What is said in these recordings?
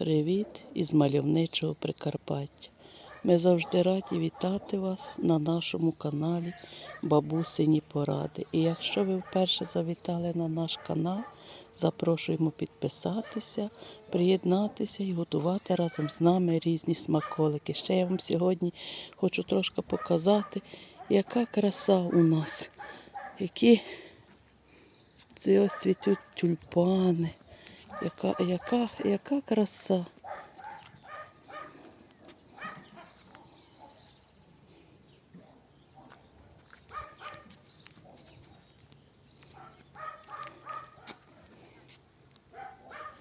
Привіт із мальовничого Прикарпаття. Ми завжди раді вітати вас на нашому каналі Бабусині Поради. І якщо ви вперше завітали на наш канал, запрошуємо підписатися, приєднатися і готувати разом з нами різні смаколики. Ще я вам сьогодні хочу трошки показати, яка краса у нас, які ось цвітуть тюльпани. Яка, яка, яка краса.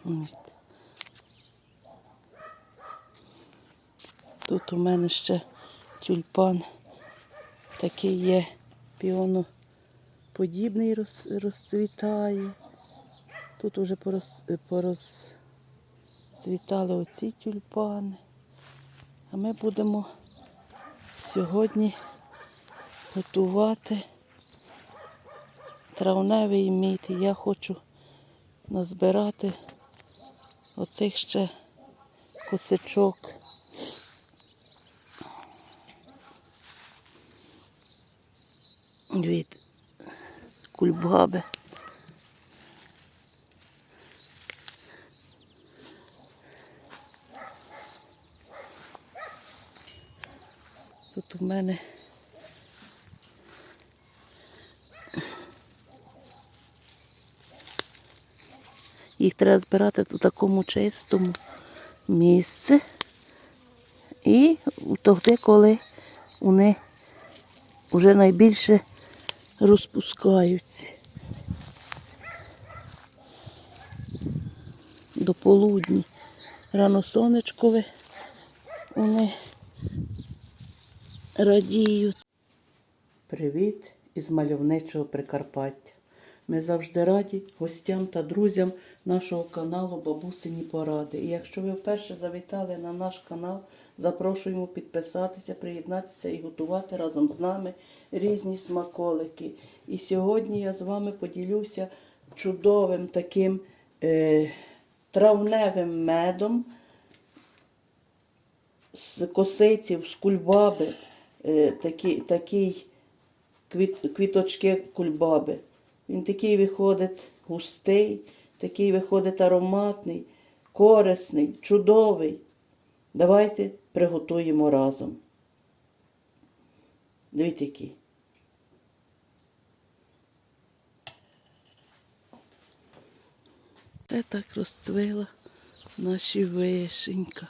От. Тут у мене ще тюльпан такий є піоноподібний роз, розцвітає. Тут уже пороз, порозцвітали оці тюльпани. А ми будемо сьогодні готувати травневий мід. Я хочу назбирати оцих ще косичок. Від кульбаби. Тут у мене їх треба збирати у такому чистому місці. І тоді, коли вони вже найбільше розпускаються. До полудні. Рано сонечкове вони радіють. Привіт із мальовничого Прикарпаття. Ми завжди раді гостям та друзям нашого каналу Бабусині Поради. І якщо ви вперше завітали на наш канал, запрошуємо підписатися, приєднатися і готувати разом з нами різні смаколики. І сьогодні я з вами поділюся чудовим таким е, травневим медом з косиців, з кульбаби, такі, такий квіт, квіточки кульбаби. Він такий виходить густий, такий виходить ароматний, корисний, чудовий. Давайте приготуємо разом. Дивіться який. Це так розцвила наші вишенька.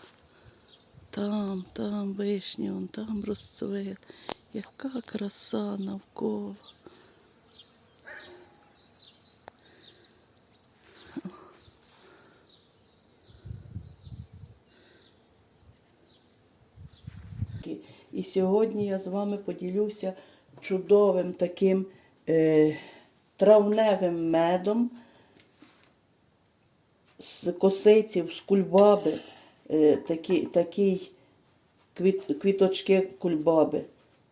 Там, там вишня, вон там розцвіт. Яка краса навколо. І сьогодні я з вами поділюся чудовим таким е, травневим медом з косиців, з кульбаби, такі, такий квіт, квіточки кульбаби.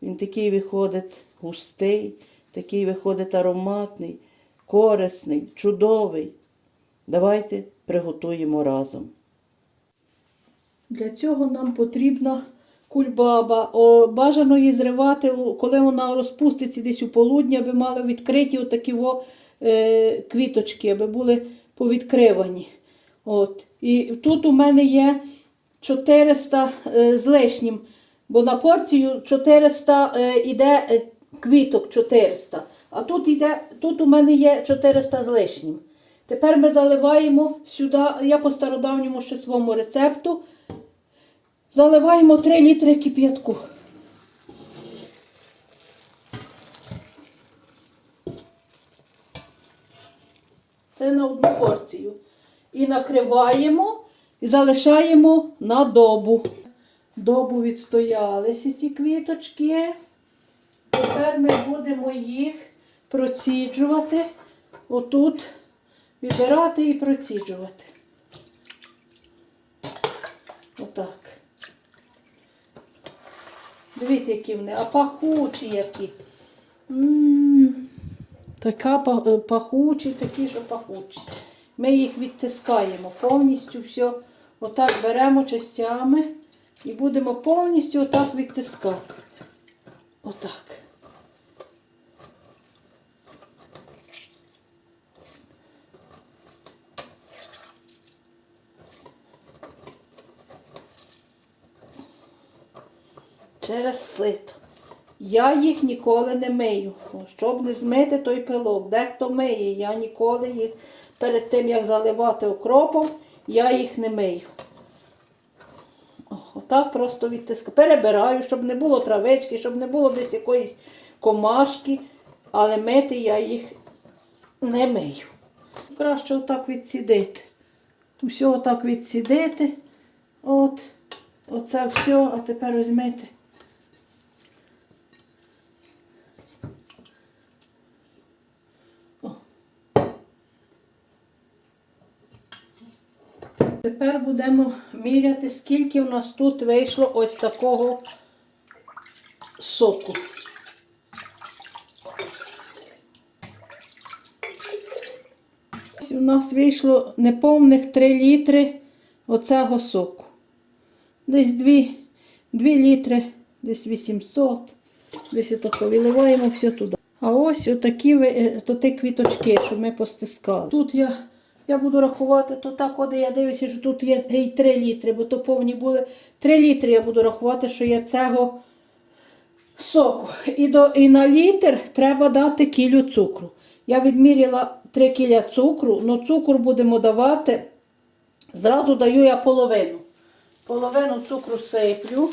Він такий виходить густий, такий виходить ароматний, корисний, чудовий. Давайте приготуємо разом. Для цього нам потрібна кульбаба. О, бажано її зривати, коли вона розпуститься десь у полудні, аби мали відкриті отакі о, е, квіточки, аби були повідкривані. От. І тут у мене є 400 е, з лишнім, бо на порцію 400 е, іде е, квіток 400. А тут, іде, тут у мене є 400 з лишнім. Тепер ми заливаємо сюди, я по стародавньому ще своєму рецепту. Заливаємо 3 літри кип'ятку. Це на одну порцію. І накриваємо і залишаємо на добу. Добу відстоялися ці квіточки. Тепер ми будемо їх проціджувати. Отут вибирати і проціджувати. Отак. Дивіться, які вони, а пахучі які. М, Така па- е, пахучі, такі, що пахучі. Ми їх відтискаємо повністю все отак беремо частями і будемо повністю отак відтискати. Отак. Через сито. Я їх ніколи не мию. Щоб не змити той пилок. Дехто миє. Я ніколи їх перед тим, як заливати окропом, я їх не мию. Отак просто відтискаю. Перебираю, щоб не було травички, щоб не було десь якоїсь комашки, але мити я їх не мию. Краще отак відсідити. Усе отак відсідити. От, оце все, а тепер візьмете. Тепер будемо міряти, скільки в нас тут вийшло ось такого соку. У нас вийшло неповних 3 літри оцього соку. Десь 2, 2 літри, десь 800. Десь отако виливаємо все туди. А ось отакі е, то ті квіточки, що ми постискали. Тут я, я буду рахувати, то так, коли я дивлюся, що тут є і 3 літри, бо то повні були 3 літри, я буду рахувати, що є цього соку. І, до, і на літр треба дати кілю цукру. Я відміряла 3 кіля цукру, але цукру будемо давати. Зразу даю я половину. Половину цукру сиплю.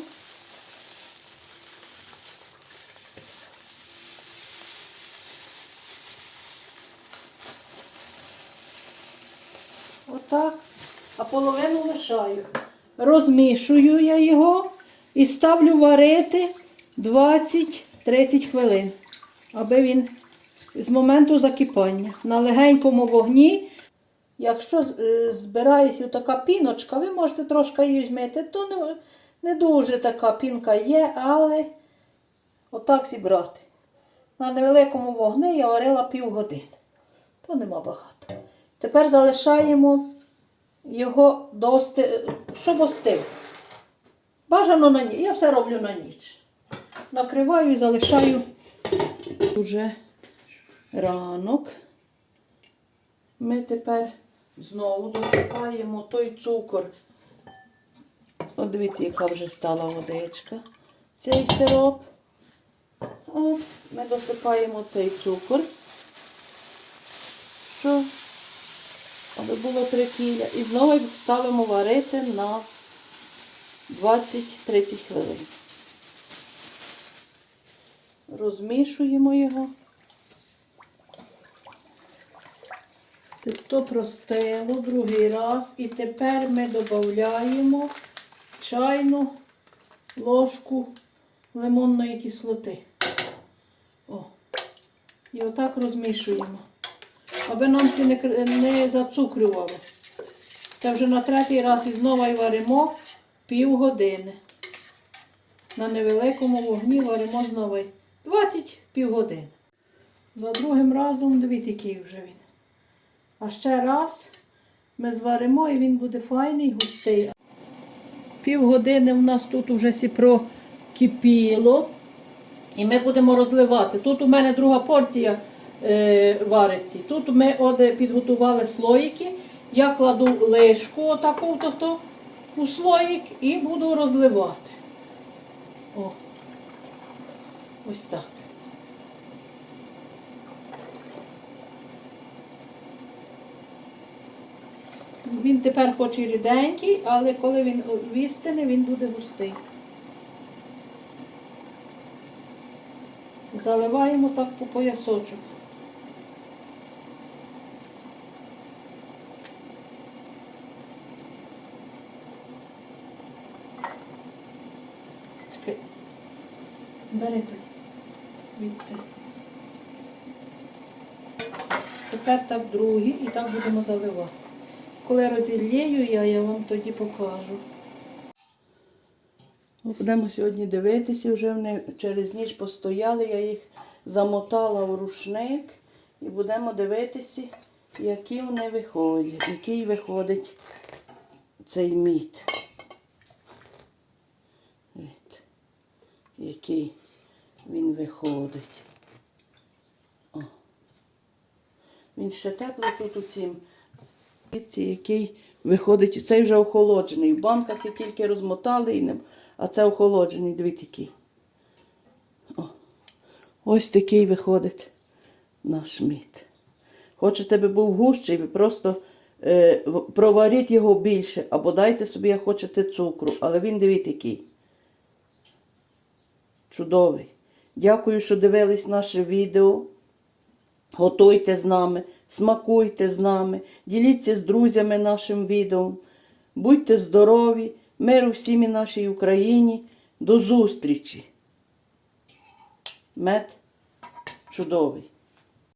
Отак. А половину лишаю. Розмішую я його і ставлю варити 20-30 хвилин, аби він з моменту закипання на легенькому вогні. Якщо е, збирається така піночка, ви можете трошки її візьмете, то не, не дуже така пінка є, але отак зібрати. На невеликому вогні я варила півгодини. То нема багато. Тепер залишаємо його до щоб остив. Бажано на ніч. Я все роблю на ніч. Накриваю і залишаю уже ранок. Ми тепер знову досипаємо той цукор. От дивіться, яка вже стала водичка. Цей сироп. От, ми досипаємо цей цукор. Що аби було 3 кіля. І знову ставимо варити на 20-30 хвилин. Розмішуємо його. То простило другий раз. І тепер ми додаємо чайну ложку лимонної кислоти. О. І отак розмішуємо аби нам всі не, не зацукрювало. Це вже на третій раз і знову варимо півгодини. На невеликому вогні варимо знову 20 півгодини. За другим разом, дивіться, який вже він. А ще раз ми зваримо і він буде файний, густий. Півгодини в нас тут вже сіпро кипіло. І ми будемо розливати. Тут у мене друга порція вариться. Тут ми от підготували слоїки. Я кладу лишку отаку то у слоїк і буду розливати. О. Ось так. Він тепер хоч і ріденький, але коли він вістине, він буде густий. Заливаємо так по поясочок. Бери той. Відти. Тепер так другий і так будемо заливати. Коли розіллєю я, я вам тоді покажу. Ми Будемо сьогодні дивитися, вже вони через ніч постояли, я їх замотала у рушник і будемо дивитися, які вони виходять, який виходить цей мід. Який він виходить. О. Він ще теплий тут у цім. Який виходить. Цей вже охолоджений. В банках я тільки розмотали, і а це охолоджений. Дивіться, який. О. Ось такий виходить наш мід. Хочете, би був гущий, ви просто е, проваріть його більше, або дайте собі, як хочете, цукру. Але він дивіться який. Чудовий. Дякую, що дивились наше відео. Готуйте з нами, смакуйте з нами, діліться з друзями нашим відео. Будьте здорові, миру всім і нашій Україні. До зустрічі. Мед чудовий.